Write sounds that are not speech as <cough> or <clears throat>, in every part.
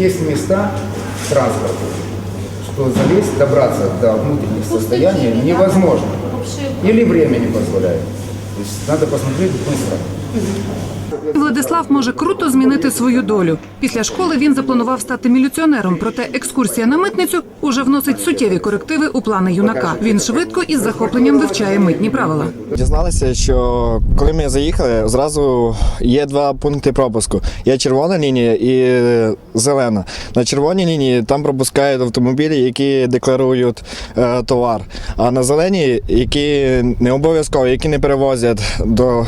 есть места в транспорте, что залезть, добраться до внутренних состояний невозможно. Или время не позволяет. То есть надо посмотреть быстро. Владислав може круто змінити свою долю. Після школи він запланував стати міліціонером, проте екскурсія на митницю уже вносить суттєві корективи у плани юнака. Він швидко із захопленням вивчає митні правила. Дізналися, що коли ми заїхали, зразу є два пункти пропуску: є червона лінія і зелена. На червоній лінії там пропускають автомобілі, які декларують е, товар. А на зеленій, які не обов'язково, які не перевозять до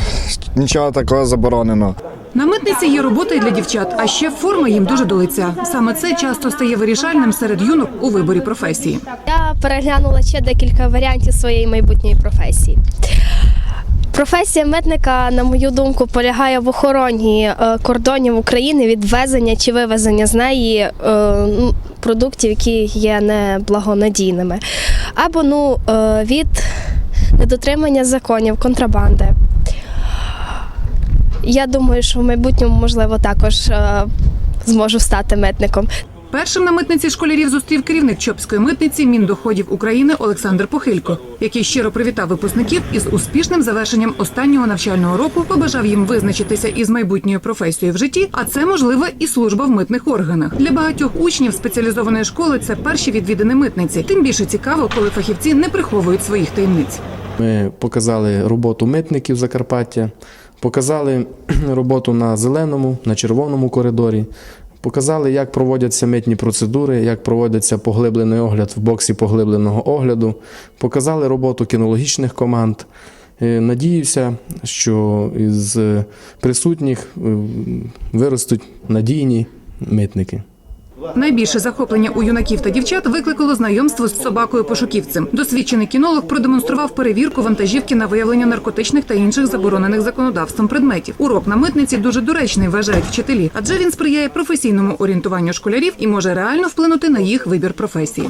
нічого такого забороненого. На митниці є робота і для дівчат, а ще форма їм дуже до лиця. Саме це часто стає вирішальним серед юнок у виборі професії. Я переглянула ще декілька варіантів своєї майбутньої професії. Професія митника, на мою думку, полягає в охороні е, кордонів України від ввезення чи вивезення з неї е, ну, продуктів, які є неблагонадійними, або ну, е, від недотримання законів, контрабанди. Я думаю, що в майбутньому, можливо, також е, зможу стати митником. Першим на митниці школярів зустрів керівник Чопської митниці Міндоходів України Олександр Похилько, який щиро привітав випускників із успішним завершенням останнього навчального року, побажав їм визначитися із майбутньою професією в житті, а це можлива і служба в митних органах. Для багатьох учнів спеціалізованої школи це перші відвідини митниці. Тим більше цікаво, коли фахівці не приховують своїх таємниць. Ми показали роботу митників Закарпаття, показали <clears throat> роботу на зеленому, на червоному коридорі, показали, як проводяться митні процедури, як проводиться поглиблений огляд в боксі поглибленого огляду, показали роботу кінологічних команд. Е, Надіюся, що із присутніх е, виростуть надійні митники. Найбільше захоплення у юнаків та дівчат викликало знайомство з собакою пошуківцем. Досвідчений кінолог продемонстрував перевірку вантажівки на виявлення наркотичних та інших заборонених законодавством предметів. Урок на митниці дуже доречний, вважають вчителі, адже він сприяє професійному орієнтуванню школярів і може реально вплинути на їх вибір професії.